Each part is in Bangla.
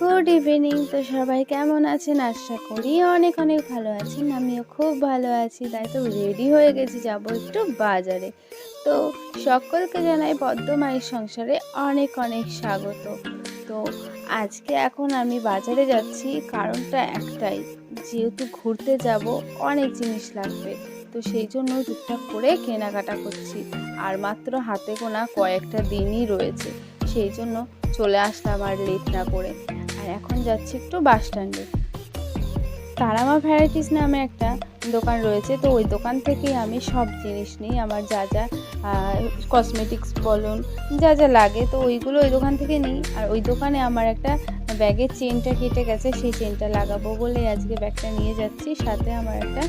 গুড ইভিনিং তো সবাই কেমন আছেন? আশা করি অনেক অনেক ভালো আছেন আমিও খুব ভালো আছি। তাই তো রেডি হয়ে গেছি যাব একটু বাজারে। তো সকলকে জানাই বদ্ধমায়ের সংসারে অনেক অনেক স্বাগত। তো আজকে এখন আমি বাজারে যাচ্ছি। কারণটা একটাই, যেহেতু ঘুরতে যাব, অনেক জিনিস লাগবে। তো সেই জন্য টুকটাক করে কেনাকাটা করছি। আর মাত্র হাতে গোনা কয়েকটা দিনই রয়েছে। সেই জন্য চলে আসলাম আর লেট না করে। আর এখন যাচ্ছি একটু বাস স্ট্যান্ডে। তারামা ভ্যারাইটিস নামে একটা দোকান রয়েছে, তো ওই দোকান থেকেই আমি সব জিনিস নিই, আমার যা যা কসমেটিক্স বলুন, যা যা লাগে, তো ওইগুলো ওই দোকান থেকে নিই। আর ওই দোকানে আমার একটা ব্যাগের চেনটা কেটে গেছে, সেই চেনটা লাগাবো বলে আজকে ব্যাগটা নিয়ে যাচ্ছি, সাথে আমার একটা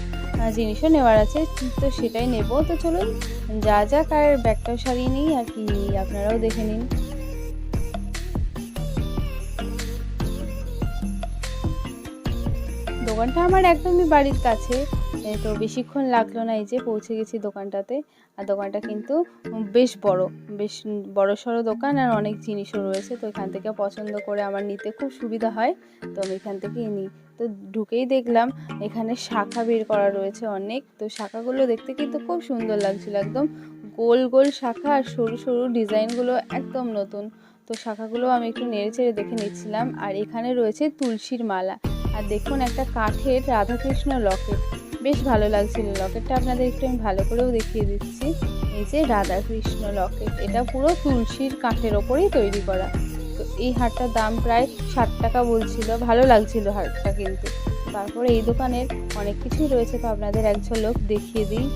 জিনিসও নেওয়ার আছে, তো সেটাই নেব। তো চলুন, যা যা কার ব্যাগটাও সারিয়ে নিই, আর কি আপনারাও দেখে নিন। দোকানটা আমার একদমই বাড়ির কাছে। তো বেশিক্ষণ লাগল না এই যে পৌঁছে গেছি দোকানটাতে। আর দোকানটা কিন্তু বেশ বড় বেশ বড় সড়ো দোকান আর অনেক জিনিসও রয়েছে। তো এখান থেকে পছন্দ করে আমার নিতে খুব সুবিধা হয়। তো আমি এখান থেকেই নিই তো ঢুকেই দেখলাম এখানে শাখা বের করা রয়েছে অনেক। তো শাখাগুলো দেখতে কিন্তু খুব সুন্দর লাগছিল একদম। গোল গোল শাখা আর সরু সরু ডিজাইনগুলো একদম নতুন। তো শাখাগুলো আমি একটু নেড়ে চেড়ে দেখে নিচ্ছিলাম। আর এখানে রয়েছে তুলসীর মালা। আর দেখুন একটা কাঠের রাধাকৃষ্ণ লকেট। বেশ ভালো লাগছিল লকেটটা। আপনাদের একটু আমি ভালো করেও দেখিয়ে দিচ্ছি। এই যে রাধাকৃষ্ণ লকেট, এটা পুরো তুলসীর কাঠের ওপরেই তৈরি করা। তো এই হারটার দাম প্রায় ষাট টাকা বলছিল। ভালো লাগছিল হারটা কিন্তু। তারপরে এই দোকানের অনেক কিছুই রয়েছে, তো আপনাদের এক ঝলক দেখিয়ে দিই।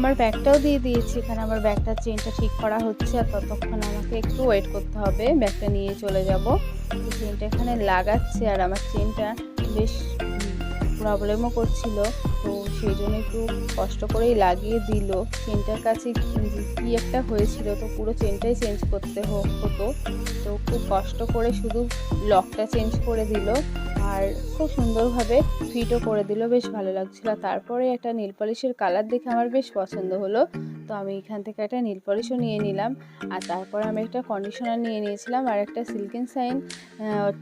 আমার ব্যাগটাও দিয়ে দিয়েছি, এখানে আমার ব্যাগটার চেনটা ঠিক করা হচ্ছে, আর ততক্ষণ আমাকে একটু ওয়েট করতে হবে, ব্যাগটা নিয়ে চলে যাব। চেনটা এখানে লাগাচ্ছে, আর আমার চেনটা বেশ প্রবলেমও করছিল, তো সেই জন্য একটু কষ্ট করেই লাগিয়ে দিল। চেনটার কাছে কি একটা হয়েছিল, তো পুরো চেনটাই চেঞ্জ করতে হতো। তো খুব কষ্ট করে শুধু লকটা চেঞ্জ করে দিল। আর খুব সুন্দরভাবে ফিটও করে দিল, বেশ ভালো লাগছিল। তারপরে একটা নীল পলিশের কালার দেখে আমার বেশ পছন্দ হলো। তো আমি এখান থেকে একটা নীল পলিশও নিয়ে নিলাম। আর তারপর আমি একটা কন্ডিশনার নিয়ে নিয়েছিলাম আর একটা সিল্কেন সাইন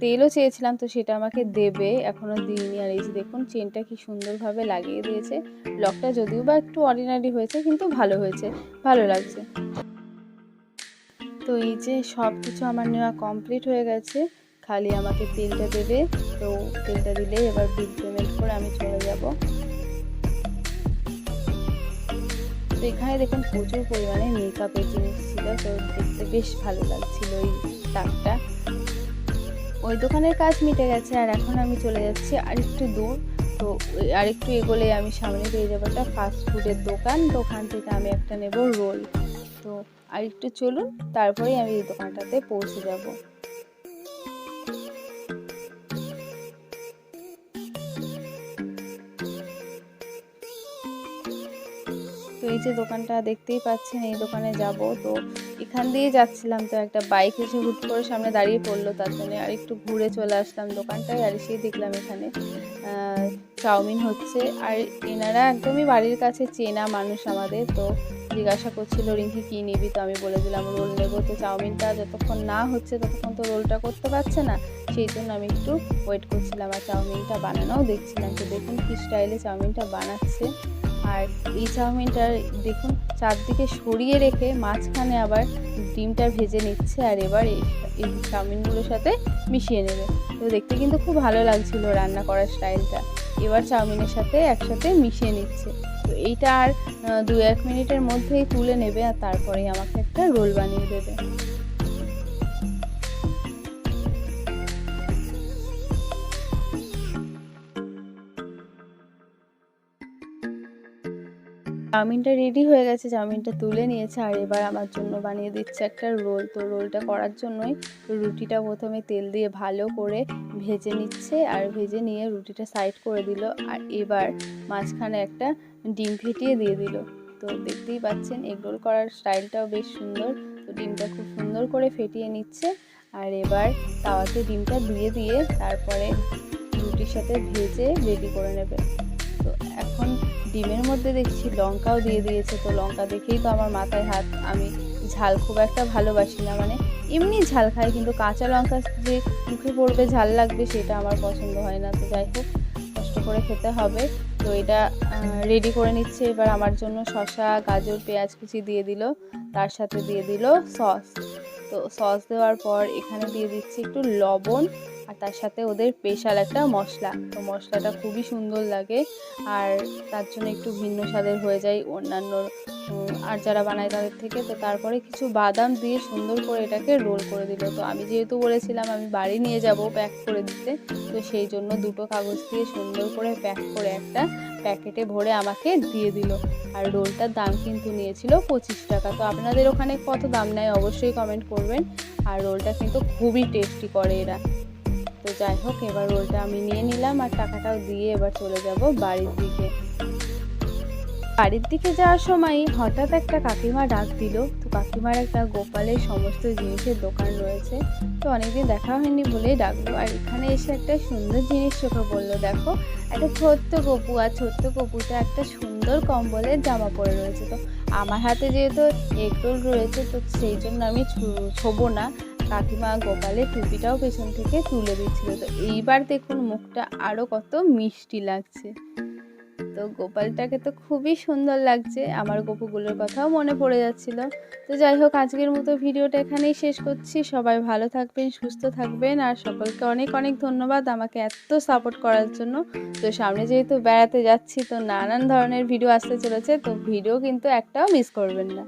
তেলও চেয়েছিলাম, তো সেটা আমাকে দেবে এখনও দিইনি। আর এই যে দেখুন চেনটা কি সুন্দরভাবে লাগিয়ে দিয়েছে। লকটা যদিও বা একটু অর্ডিনারি হয়েছে, কিন্তু ভালো হয়েছে, ভালো লাগছে। তো এই যে সব কিছু আমার নেওয়া কমপ্লিট হয়ে গেছে। খালি আমাকে তেলটা দেবে, তো তেলটা দিলেই এবার বিল পেমেন্ট করে আমি চলে যাব। তো এখানে দেখুন প্রচুর পরিমাণে মেকআপের জিনিস ছিল, তো দেখতে বেশ ভালো লাগছিল ওই তাকটা ওই দোকানের কাজ মিটে গেছে, আর এখন আমি চলে যাচ্ছি আরেকটু দূর। তো আরেকটু এগোলে আমি সামনে পেয়ে যাব একটা ফাস্ট ফুডের দোকান, তো থেকে আমি একটা নেব রোল তো আরেকটু চলুন, তারপরেই আমি এই দোকানটাতে পৌঁছে যাব। এই যে দোকানটা দেখতেই পাচ্ছেন, এই দোকানে যাব। তো এখান দিয়ে যাচ্ছিলাম তো একটা বাইক এসে হুট করে সামনে দাঁড়িয়ে পড়ল, তার জন্য আর একটু ঘুরে চলে আসলাম দোকানটায় আর এসেই দেখলাম এখানে চাউমিন হচ্ছে। আর এনারা একদমই বাড়ির কাছে চেনা মানুষ আমাদের, তো জিজ্ঞাসা করছিল, রিঙ্কি, কী নিবি? তো আমি বলে দিলাম, রোল নেব। তো চাউমিনটা যতক্ষণ না হচ্ছে, ততক্ষণ তো রোলটা করতে পারছে না, সেই জন্য আমি একটু ওয়েট করছিলাম। আর চাউমিনটা বানানোও দেখছিলাম তো দেখুন কী স্টাইলে চাউমিনটা বানাচ্ছে। আর এই চাউমিনটা দেখুন, চারদিকে সরিয়ে রেখে মাঝখানে আবার ডিমটা ভেজে নিচ্ছে আর এবার এই চাউমিনগুলোর সাথে মিশিয়ে নেবে। তো দেখতে কিন্তু খুব ভালো লাগছিল রান্না করার স্টাইলটা। এবার চাউমিনের সাথে একসাথে মিশিয়ে নিচ্ছে। তো এইটা আর দু এক মিনিটের মধ্যেই তুলে নেবে আর তারপরেই আমাকে একটা রোল বানিয়ে দেবে। চাউমিনটা রেডি হয়ে গেছে, চাউমিনটা তুলে নিয়েছে আর এবার আমার জন্য বানিয়ে দিচ্ছে একটা রোল তো রোলটা করার জন্যই রুটিটা প্রথমে তেল দিয়ে ভালো করে ভেজে নিচ্ছে আর ভেজে নিয়ে রুটিটা সাইড করে দিল আর এবার মাঝখানে একটা ডিম ফেটিয়ে দিয়ে দিল। তো দেখতেই পাচ্ছেন এগ রোল করার স্টাইলটাও বেশ সুন্দর। তো ডিমটা খুব সুন্দর করে ফেটিয়ে নিচ্ছে আর এবার তাওয়াতে ডিমটা দিয়ে দিয়ে তারপরে রুটির সাথে ভেজে রেডি করে নেবে। তো এখন ডিমের মধ্যে দেখছি লঙ্কাও দিয়ে দিয়েছে, তো লঙ্কা দেখেই তো আমার মাথায় হাত। আমি ঝাল খুব একটা ভালোবাসি না মানে এমনি ঝাল খাই, কিন্তু কাঁচা লঙ্কা যে মুখে পড়বে ঝাল লাগবে সেটা আমার পছন্দ হয় না। তো যাই হোক, কষ্ট করে খেতে হবে। তো এটা রেডি করে নিচ্ছে। এবার আমার জন্য শশা গাজর, পেঁয়াজ কুচি দিয়ে দিল। তার সাথে দিয়ে দিল সস তো সস দেওয়ার পর এখানে দিয়ে দিচ্ছি একটু লবণ। আর তার সাথে ওদের স্পেশাল একটা মশলা। তো মশলাটা খুবই সুন্দর লাগে আর তার জন্য একটু ভিন্ন স্বাদের হয়ে যায় অন্যান্য আর যারা বানায় তাদের থেকে। তো তারপরে কিছু বাদাম দিয়ে সুন্দর করে এটাকে রোল করে দিল। তো আমি যেহেতু বলেছিলাম আমি বাড়ি নিয়ে যাব প্যাক করে দিতে, তো সেই জন্য দুটো কাগজ দিয়ে সুন্দর করে প্যাক করে একটা প্যাকেটে ভরে আমাকে দিয়ে দিল। আর রোলটার দাম কিন্তু নিয়েছিল পঁচিশ টাকা। তো আপনাদের ওখানে কত দাম নেয় অবশ্যই কমেন্ট করবেন। আর রোলটা কিন্তু খুবই টেস্টি করে এরা। তো যাই হোক, এবার রোলটা আমি নিয়ে নিলাম আর টাকাটাও দিয়ে এবার চলে যাব বাড়ির দিকে। বাড়ির দিকে যাওয়ার সময় হঠাৎ একটা কাকিমা ডাক দিল। তো কাকিমার একটা গোপালের সমস্ত জিনিসের দোকান রয়েছে। তো অনেকদিন দেখা হয়নি বলেই ডাকলো। আর এখানে এসে একটা সুন্দর জিনিস চোখে বলল দেখো। একটা ছোট্ট কপু, আর ছোট্ট কপুটা একটা সুন্দর কম্বলের জামা পরে রয়েছে। তো আমার হাতে যেহেতু এগরোল রয়েছে, তো সেই জন্য আমি ছোবো না। কাকিমা গোপালের টুপিটাও পেছন থেকে তুলে দিচ্ছিল। তো এইবার দেখুন মুখটা আরও কত মিষ্টি লাগছে। তো গোপালটাকে তো খুবই সুন্দর লাগছে। আমার গোপুগুলোর কথাও মনে পড়ে যাচ্ছিল। তো যাই হোক, আজকের মতো ভিডিওটা এখানেই শেষ করছি। সবাই ভালো থাকবেন, সুস্থ থাকবেন, আর সকলকে অনেক অনেক ধন্যবাদ আমাকে এত সাপোর্ট করার জন্য। তো সামনে যেহেতু বেড়াতে যাচ্ছি, তো নানান ধরনের ভিডিও আসতে চলেছে, তো ভিডিও কিন্তু একটাও মিস করবেন না।